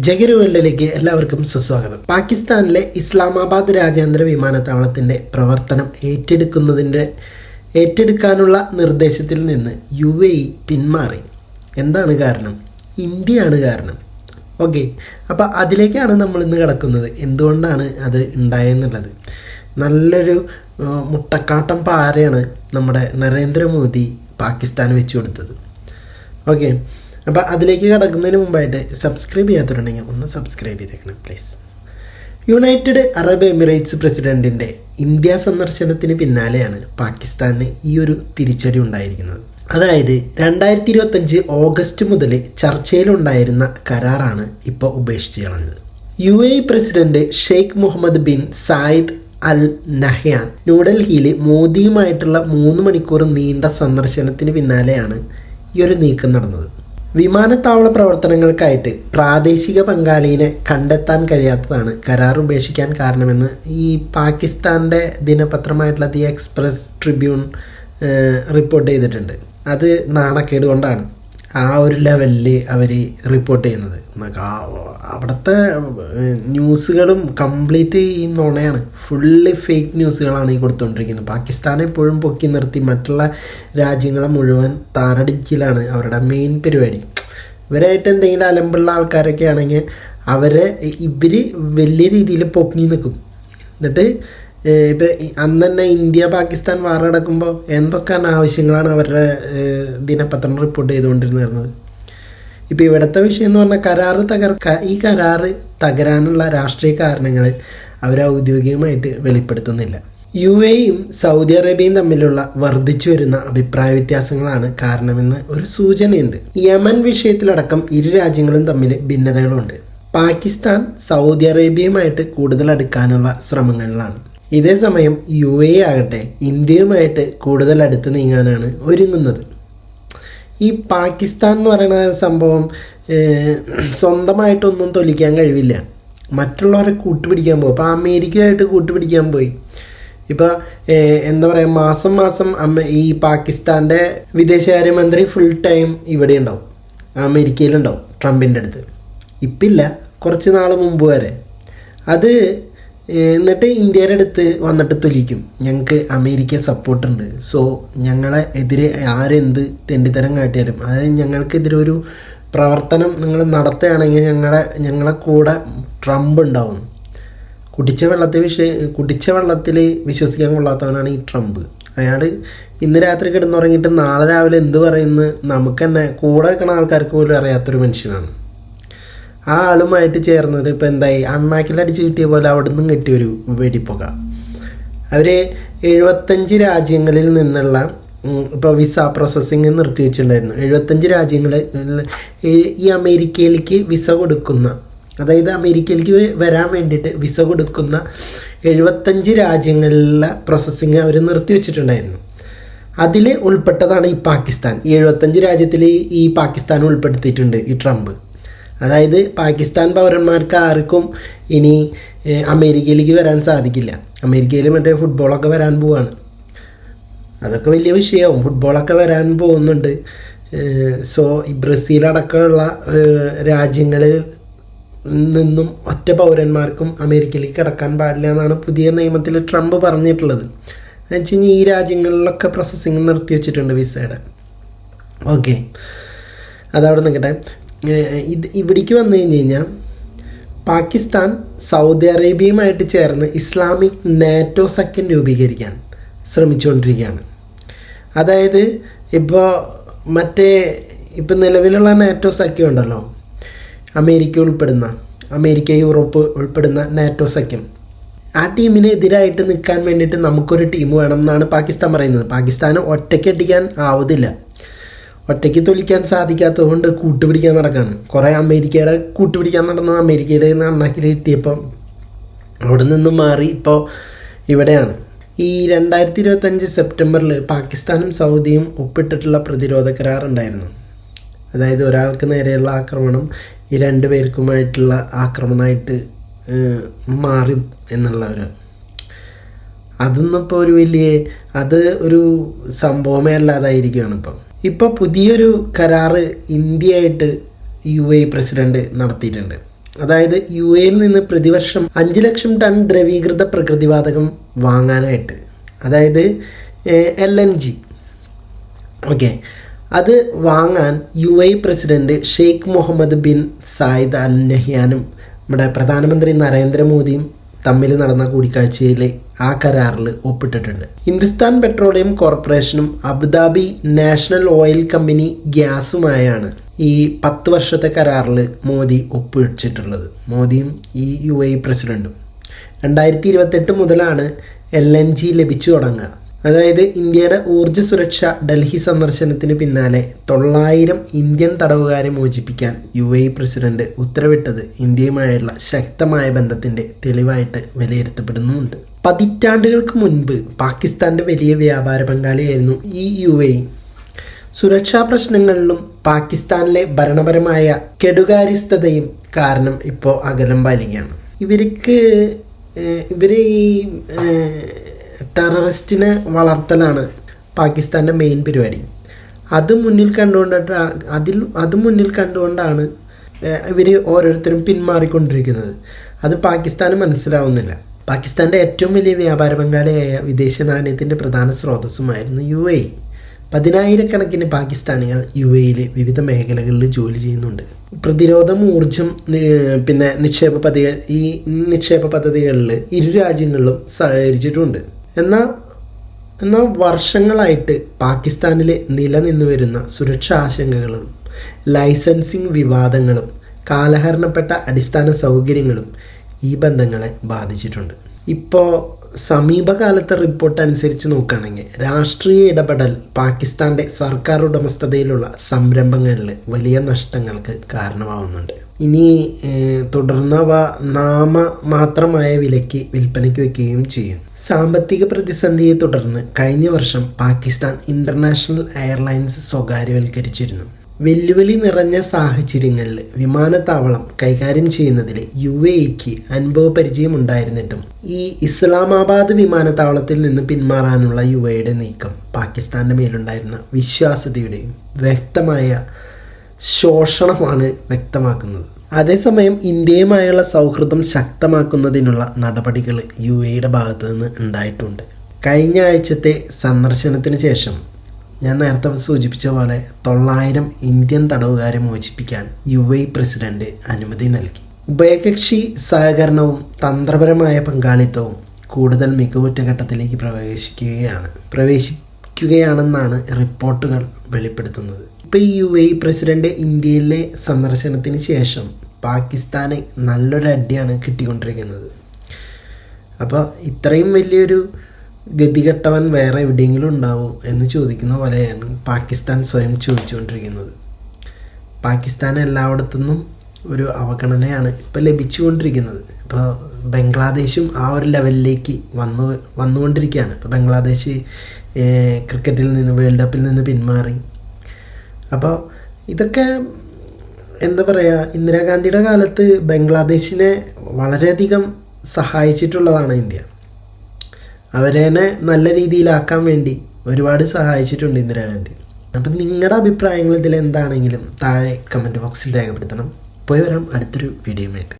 ജഗരു വേൾഡിലേക്ക് എല്ലാവർക്കും സുസ്വാഗതം. പാകിസ്ഥാനിലെ ഇസ്ലാമാബാദ് രാജ്യാന്തര വിമാനത്താവളത്തിന്റെ പ്രവർത്തനം ഏറ്റെടുക്കുന്നതിന്റെ ഏറ്റെടുക്കാനുള്ള നിർദ്ദേശത്തിൽ നിന്ന് യു എ ഇ പിന്മാറി. എന്താണ് കാരണം? ഇന്ത്യയാണ് കാരണം. ഓക്കെ. അപ്പോൾ അതിലേക്കാണ് നമ്മൾ ഇന്ന് കിടക്കുന്നത്. എന്തുകൊണ്ടാണ് അത് ഉണ്ടായെന്നുള്ളത്? നല്ലൊരു മുട്ടക്കാട്ടം പാരയാണ് നമ്മുടെ നരേന്ദ്രമോദി പാകിസ്ഥാൻ വെച്ചു കൊടുത്തത്. ഓക്കെ. അപ്പോൾ അതിലേക്ക് കടക്കുന്നതിന് മുമ്പായിട്ട് സബ്സ്ക്രൈബ് ചെയ്യാത്തവരുണ്ടെങ്കിൽ ഒന്ന് സബ്സ്ക്രൈബ് ചെയ്തേക്കണം പ്ലീസ് യുണൈറ്റഡ് അറബ് എമിറേറ്റ്സ് പ്രസിഡന്റിന്റെ ഇന്ത്യ സന്ദർശനത്തിന് പിന്നാലെയാണ് പാകിസ്ഥാന് ഈ ഒരു തിരിച്ചടി ഉണ്ടായിരിക്കുന്നത്. അതായത് രണ്ടായിരത്തി ഇരുപത്തഞ്ച് ഓഗസ്റ്റ് മുതൽ ചർച്ചയിലുണ്ടായിരുന്ന കരാറാണ് ഇപ്പോൾ ഉപേക്ഷിച്ച് കളഞ്ഞത്. U A president Sheikh Muhammad bin Zayed Al Nahyan ന്യൂഡൽഹിയിൽ മോദിയുമായിട്ടുള്ള മൂന്ന് മണിക്കൂർ നീണ്ട സന്ദർശനത്തിന് പിന്നാലെയാണ് ഈ ഒരു നീക്കം നടന്നത്. വിമാനത്താവള പ്രവർത്തനങ്ങൾക്കായിട്ട് പ്രാദേശിക പങ്കാളിയെ കണ്ടെത്താൻ കഴിയാത്തതാണ് കരാർ ഉപേക്ഷിക്കാൻ കാരണമെന്ന് ഈ പാകിസ്ഥാന്റെ ദിനപത്രമായിട്ടുള്ള ദി എക്സ്പ്രസ് ട്രിബ്യൂൺ റിപ്പോർട്ട് ചെയ്തിട്ടുണ്ട്. അത് നാണക്കേട് കൊണ്ടാണ്. ആ ഒരു ലെവലിൽ അവർ റിപ്പോർട്ട് ചെയ്യുന്നത്. അവിടുത്തെ ന്യൂസുകളും കംപ്ലീറ്റ് ഈ നുണയാണ്. ഫുള്ളി ഫേക്ക് ന്യൂസുകളാണ് ഈ കൊടുത്തുകൊണ്ടിരിക്കുന്നത് പാകിസ്ഥാനെ എപ്പോഴും പൊക്കി നിർത്തി മറ്റുള്ള രാജ്യങ്ങളെ മുഴുവൻ താറടിക്കലാണ് അവരുടെ മെയിൻ പരിപാടി. ഇവരായിട്ട് എന്തെങ്കിലും അലമ്പുള്ള ആൾക്കാരൊക്കെ ആണെങ്കിൽ അവരെ ഇവർ വലിയ രീതിയിൽ പൊക്കി നിൽക്കും. എന്നിട്ട് ഇപ്പൊ അന്ന് തന്നെ ഇന്ത്യ പാകിസ്ഥാൻ വാർ നടക്കുമ്പോൾ എന്തൊക്കെ ആവശ്യങ്ങളാണ് അവരുടെ ദിനപത്രം റിപ്പോർട്ട് ചെയ്തുകൊണ്ടിരുന്നത്? ഇപ്പോൾ ഇവിടുത്തെ വിഷയം എന്ന് പറഞ്ഞാൽ കരാറ് തകർക്ക ഈ കരാറ് തകരാനുള്ള രാഷ്ട്രീയ കാരണങ്ങൾ അവർ ഔദ്യോഗികമായിട്ട് വെളിപ്പെടുത്തുന്നില്ല. യു എയും സൗദി അറേബ്യയും തമ്മിലുള്ള വർദ്ധിച്ചു വരുന്ന അഭിപ്രായ വ്യത്യാസങ്ങളാണ് കാരണമെന്ന് ഒരു സൂചനയുണ്ട്. യമൻ വിഷയത്തിലടക്കം ഇരു രാജ്യങ്ങളും തമ്മിൽ ഭിന്നതകളുണ്ട്. പാകിസ്ഥാൻ സൗദി അറേബ്യയുമായിട്ട് കൂടുതൽ അടുക്കാനുള്ള ശ്രമങ്ങളിലാണ്. ഇതേ സമയം യു എ ആകട്ടെ ഇന്ത്യയുമായിട്ട് കൂടുതൽ അടുത്ത് നീങ്ങാനാണ് ഒരുങ്ങുന്നത്. ഈ പാകിസ്ഥാൻ എന്ന് പറയുന്ന സംഭവം സ്വന്തമായിട്ടൊന്നും തൊലിക്കാൻ കഴിവില്ല. മറ്റുള്ളവരെ കൂട്ടുപിടിക്കാൻ പോകും അപ്പോൾ അമേരിക്കയായിട്ട് കൂട്ടുപിടിക്കാൻ പോയി. ഇപ്പോൾ എന്താ പറയുക മാസം മാസം ഈ പാകിസ്ഥാന്റെ വിദേശകാര്യമന്ത്രി ഫുൾ ടൈം ഇവിടെ ഉണ്ടാവും. അമേരിക്കയിലുണ്ടാവും ട്രംപിന്റെ അടുത്ത്. ഇപ്പില്ല കുറച്ച് നാൾ മുമ്പ് വരെ. അത് എന്നിട്ട് ഇന്ത്യയുടെ അടുത്ത് വന്നിട്ട് തൊലിക്കും. ഞങ്ങൾക്ക് അമേരിക്ക സപ്പോർട്ടുണ്ട് സോ ഞങ്ങളെ എതിരെ ആരെന്ത് തെണ്ടിത്തരം കാട്ടിയാലും അതായത് ഞങ്ങൾക്കെതിരെ ഒരു പ്രവർത്തനം നിങ്ങൾ നടത്തുകയാണെങ്കിൽ ഞങ്ങളെ ഞങ്ങളെ കൂടെ ട്രംപ് ഉണ്ടാവും. കുടിച്ച വെള്ളത്തിൽ വിഷയ കുടിച്ച വെള്ളത്തിൽ വിശ്വസിക്കാൻ കൊള്ളാത്തവനാണ് ഈ ട്രംപ്. അയാൾ ഇന്ന് രാത്രി കിടന്നുറങ്ങിയിട്ട് നാളെ രാവിലെ എന്ത് പറയുന്നു? നമുക്ക് തന്നെ കൂടെ നിൽക്കുന്ന ആൾക്കാർക്ക് പോലും അറിയാത്തൊരു മനുഷ്യനാണ്. ആ ആളുമായിട്ട് ചേർന്നത് ഇപ്പം എന്തായി? അണ്ണാക്കിലടിച്ച് കിട്ടിയ പോലെ അവിടെ നിന്നും കിട്ടിയ ഒരു വെടിപ്പുക. അവർ എഴുപത്തഞ്ച് രാജ്യങ്ങളിൽ നിന്നുള്ള ഇപ്പോൾ വിസ പ്രോസസ്സിങ് നിർത്തിവെച്ചിട്ടുണ്ടായിരുന്നു എഴുപത്തഞ്ച് രാജ്യങ്ങൾ ഈ അമേരിക്കയിലേക്ക് വിസ കൊടുക്കുന്ന അതായത് അമേരിക്കയിലേക്ക് വരാൻ വേണ്ടിയിട്ട് വിസ കൊടുക്കുന്ന എഴുപത്തഞ്ച് രാജ്യങ്ങളിലെ പ്രോസസ്സിങ് അവർ നിർത്തിവെച്ചിട്ടുണ്ടായിരുന്നു അതിൽ ഉൾപ്പെട്ടതാണ് ഈ പാകിസ്ഥാൻ. ഈ എഴുപത്തഞ്ച് രാജ്യത്തിൽ ഈ പാകിസ്ഥാൻ ഉൾപ്പെടുത്തിയിട്ടുണ്ട് ഈ ട്രംപ്. അതായത് പാകിസ്ഥാൻ പൗരന്മാർക്ക് ആർക്കും ഇനി അമേരിക്കയിലേക്ക് വരാൻ സാധിക്കില്ല. അമേരിക്കയിൽ മറ്റേ ഫുട്ബോളൊക്കെ വരാൻ പോവാണ്. അതൊക്കെ വലിയ വിഷയമാവും ഫുട്ബോളൊക്കെ വരാൻ പോകുന്നുണ്ട്. സോ ബ്രസീൽ അടക്കമുള്ള രാജ്യങ്ങളിൽ നിന്നും ഒറ്റ പൗരന്മാർക്കും അമേരിക്കയിലേക്ക് കിടക്കാൻ പാടില്ല എന്നാണ് പുതിയ നിയമത്തിൽ ട്രംപ് പറഞ്ഞിട്ടുള്ളത്. എന്ന് വെച്ച് കഴിഞ്ഞാൽ ഈ രാജ്യങ്ങളിലൊക്കെ പ്രോസസ്സിങ് നിർത്തി വെച്ചിട്ടുണ്ട് വിസയുടെ. ഓക്കെ. അതവിടെ നിൽക്കട്ടെ ഇത് ഇവിടേക്ക് വന്നു കഴിഞ്ഞ് കഴിഞ്ഞാൽ പാകിസ്ഥാൻ സൗദി അറേബ്യയുമായിട്ട് ചേർന്ന് ഇസ്ലാമിക് നാറ്റോ സഖ്യം രൂപീകരിക്കാൻ ശ്രമിച്ചുകൊണ്ടിരിക്കുകയാണ്. അതായത് ഇപ്പോൾ മറ്റേ ഇപ്പം നിലവിലുള്ള നാറ്റോ സഖ്യം ഉണ്ടല്ലോ അമേരിക്ക ഉൾപ്പെടുന്ന അമേരിക്ക യൂറോപ്പ് ഉൾപ്പെടുന്ന നാറ്റോ സഖ്യം. ആ ടീമിന് എതിരായിട്ട് നിൽക്കാൻ വേണ്ടിയിട്ട് നമുക്കൊരു ടീം വേണം എന്നാണ് പാകിസ്ഥാൻ പറയുന്നത്. പാകിസ്ഥാന് ഒറ്റയ്ക്കടിക്കാൻ ആവതില്ല. ഒറ്റയ്ക്ക് തൊലിക്കാൻ സാധിക്കാത്തത് കൊണ്ട് കൂട്ടുപിടിക്കാൻ നടക്കാണ്. കുറേ അമേരിക്കയുടെ കൂട്ടുപിടിക്കാൻ നടന്ന അമേരിക്കയുടെ അണ്ണാക്കിൽ കിട്ടിയപ്പം അവിടെ നിന്ന് മാറി ഇപ്പോൾ ഇവിടെയാണ്. ഈ രണ്ടായിരത്തി ഇരുപത്തഞ്ച് സെപ്റ്റംബറിൽ പാകിസ്ഥാനും സൗദിയും ഒപ്പിട്ടിട്ടുള്ള പ്രതിരോധ കരാർ ഉണ്ടായിരുന്നു. അതായത് ഒരാൾക്ക് നേരെയുള്ള ആക്രമണം ഈ രണ്ടു പേർക്കുമായിട്ടുള്ള ആക്രമണമായിട്ട് മാറും എന്നുള്ള ഒരു അതൊന്നും ഇപ്പോൾ ഒരു വലിയ അത് ഒരു സംഭവമേ അല്ലാതായിരിക്കുകയാണ് ഇപ്പം. ഇപ്പോൾ പുതിയൊരു കരാറ് ഇന്ത്യയായിട്ട് യു എ പ്രസിഡന്റ് നടത്തിയിട്ടുണ്ട്. അതായത് യു എയിൽ നിന്ന് പ്രതിവർഷം അഞ്ച് ലക്ഷം ടൺ ദ്രവീകൃത പ്രകൃതിവാതകം വാങ്ങാനായിട്ട്. അതായത് എൽ എൻ ജി. ഓക്കെ. അത് വാങ്ങാൻ U A president Sheikh Muhammad bin Zayed Al നഹ്യാനും നമ്മുടെ പ്രധാനമന്ത്രി നരേന്ദ്രമോദിയും തമ്മിൽ നടന്ന കൂടിക്കാഴ്ചയിൽ ആ കരാറിൽ ഒപ്പിട്ടിട്ടുണ്ട്. ഹിന്ദുസ്ഥാൻ പെട്രോളിയം കോർപ്പറേഷനും Abu Dhabi National Oil Company ഗ്യാസുമായാണ് ഈ പത്ത് വർഷത്തെ കരാറിൽ മോദി ഒപ്പുവെച്ചിട്ടുള്ളത്. മോദിയും ഈ യു എ പ്രസിഡന്റും. രണ്ടായിരത്തി ഇരുപത്തെട്ട് മുതലാണ് എൽ എൻ ജി ലഭിച്ചു തുടങ്ങുക. അതായത് ഇന്ത്യയുടെ ഊർജ സുരക്ഷ ഡൽഹി സന്ദർശനത്തിന് പിന്നാലെ തൊള്ളായിരം ഇന്ത്യൻ തടവുകാരെ മോചിപ്പിക്കാൻ യു എ പ്രസിഡന്റ് ഉത്തരവിട്ടത് ഇന്ത്യയുമായുള്ള ശക്തമായ ബന്ധത്തിന്റെ തെളിവായിട്ട് വിലയിരുത്തപ്പെടുന്നുമുണ്ട്. പതിറ്റാണ്ടുകൾക്ക് മുൻപ് പാകിസ്ഥാന്റെ വലിയ വ്യാപാര പങ്കാളിയായിരുന്നു ഈ യു എ സുരക്ഷാ പ്രശ്നങ്ങളിലും പാകിസ്ഥാനിലെ ഭരണപരമായ കെടുകാര്യസ്ഥതയും കാരണം ഇപ്പോൾ അകലം പാലിക്കുകയാണ് ഇവർക്ക് ഇവർ ഈ ടെററിസ്റ്റിനെ വളർത്തലാണ് പാകിസ്ഥാന്റെ മെയിൻ പരിപാടി. അത് മുന്നിൽ കണ്ടുകൊണ്ടിട്ട് അതിൽ അത് മുന്നിൽ കണ്ടുകൊണ്ടാണ് ഇവർ ഓരോരുത്തരും പിന്മാറിക്കൊണ്ടിരിക്കുന്നത്. അത് പാകിസ്ഥാന് മനസ്സിലാവുന്നില്ല. പാകിസ്ഥാന്റെ ഏറ്റവും വലിയ വ്യാപാര പങ്കാളിയായ വിദേശ നാണയത്തിന്റെ പ്രധാന സ്രോതസ്സുമായിരുന്നു യു എ. പതിനായിരക്കണക്കിന് പാകിസ്ഥാനികൾ യു എയിൽ വിവിധ മേഖലകളിൽ ജോലി ചെയ്യുന്നുണ്ട്. പ്രതിരോധം ഊർജം പിന്നെ നിക്ഷേപ പദ്ധതി ഈ നിക്ഷേപ പദ്ധതികളിൽ ഇരു രാജ്യങ്ങളിലും സഹകരിച്ചിട്ടുണ്ട്. എന്നാൽ എന്നാൽ വർഷങ്ങളായിട്ട് പാകിസ്ഥാനിൽ നിലനിന്നു വരുന്ന സുരക്ഷാ ആശങ്കകളും ലൈസൻസിങ് വിവാദങ്ങളും കാലഹരണപ്പെട്ട അടിസ്ഥാന സൗകര്യങ്ങളും ഈ ബന്ധങ്ങളെ ബാധിച്ചിട്ടുണ്ട്. ഇപ്പോൾ സമീപകാലത്തെ റിപ്പോർട്ട് അനുസരിച്ച് നോക്കുകയാണെങ്കിൽ രാഷ്ട്രീയ ഇടപെടൽ പാകിസ്ഥാന്റെ സർക്കാർ ഉടമസ്ഥതയിലുള്ള സംരംഭങ്ങളിൽ വലിയ നഷ്ടങ്ങൾക്ക് കാരണമാവുന്നുണ്ട്. ഇനി തുടർന്നവ നാമ മാത്രമായ വിലയ്ക്ക് വിൽപ്പനയ്ക്ക് വയ്ക്കുകയും ചെയ്യും. സാമ്പത്തിക പ്രതിസന്ധിയെ തുടർന്ന് കഴിഞ്ഞ വർഷം പാകിസ്ഥാൻ ഇന്റർനാഷണൽ എയർലൈൻസ് സ്വകാര്യവൽക്കരിച്ചിരുന്നു. വെല്ലുവിളി നിറഞ്ഞ സാഹചര്യങ്ങളിൽ വിമാനത്താവളം കൈകാര്യം ചെയ്യുന്നതിൽ യു എക്ക് അനുഭവ പരിചയമുണ്ടായിരുന്നിട്ടും ഈ ഇസ്ലാമാബാദ് വിമാനത്താവളത്തിൽ നിന്ന് പിന്മാറാനുള്ള യു എയുടെ നീക്കം പാകിസ്ഥാന്റെ മേലുണ്ടായിരുന്ന വിശ്വാസ്യതയുടെയും വ്യക്തമായ ശോഷണമാണ് വ്യക്തമാക്കുന്നത്. അതേസമയം ഇന്ത്യയുമായുള്ള സൗഹൃദം ശക്തമാക്കുന്നതിനുള്ള നടപടികൾ യു എയുടെ ഭാഗത്തു നിന്ന് ഉണ്ടായിട്ടുണ്ട്. കഴിഞ്ഞ ആഴ്ചത്തെ സന്ദർശനത്തിന് ശേഷം ഞാൻ നേരത്തെ സൂചിപ്പിച്ച പോലെ തൊള്ളായിരം ഇന്ത്യൻ തടവുകാരെ മോചിപ്പിക്കാൻ യു എ പ്രസിഡന്റ് അനുമതി നൽകി. ഉഭയകക്ഷി സഹകരണവും തന്ത്രപരമായ പങ്കാളിത്തവും കൂടുതൽ മികവുറ്റ ഘട്ടത്തിലേക്ക് പ്രവേശിക്കുകയാണ് പ്രവേശിക്കുകയാണെന്നാണ് റിപ്പോർട്ടുകൾ വെളിപ്പെടുത്തുന്നത്. ഇപ്പോൾ ഈ യു എ പ്രസിഡന്റ് ഇന്ത്യയിലെ സന്ദർശനത്തിന് ശേഷം പാകിസ്ഥാന് നല്ലൊരു അടിയാണ് കിട്ടിക്കൊണ്ടിരിക്കുന്നത്. അപ്പോൾ ഇത്രയും വലിയൊരു ഗതികെട്ടവൻ വേറെ എവിടെയെങ്കിലും ഉണ്ടാവും എന്ന് ചോദിക്കുന്ന പോലെയാണ് പാകിസ്ഥാൻ സ്വയം ചോദിച്ചുകൊണ്ടിരിക്കുന്നത്. പാകിസ്ഥാൻ എല്ലായിടത്തുനിന്നും ഒരു അവഗണനയാണ് ഇപ്പോൾ ലഭിച്ചുകൊണ്ടിരിക്കുന്നത്. ഇപ്പോൾ ബംഗ്ലാദേശും ആ ഒരു ലെവലിലേക്ക് വന്നു വന്നുകൊണ്ടിരിക്കുകയാണ്. ഇപ്പോൾ ബംഗ്ലാദേശ് ക്രിക്കറ്റിൽ നിന്ന് വേൾഡ് കപ്പിൽ നിന്ന് പിന്മാറി. അപ്പോൾ ഇതൊക്കെ എന്താ പറയുക ഇന്ദിരാഗാന്ധിയുടെ കാലത്ത് ബംഗ്ലാദേശിനെ വളരെയധികം സഹായിച്ചിട്ടുള്ളതാണ് ഇന്ത്യ. അവരെന്നെ നല്ല രീതിയിലാക്കാൻ വേണ്ടി ഒരുപാട് സഹായിച്ചിട്ടുണ്ട് ഇന്ദിരാഗാന്ധി. അപ്പം നിങ്ങളുടെ അഭിപ്രായങ്ങൾ ഇതിൽ എന്താണെങ്കിലും താഴെ കമന്റ് ബോക്സിൽ രേഖപ്പെടുത്തണം. പോയി വരാം. അടുത്തൊരു വീഡിയോയുമായിട്ട്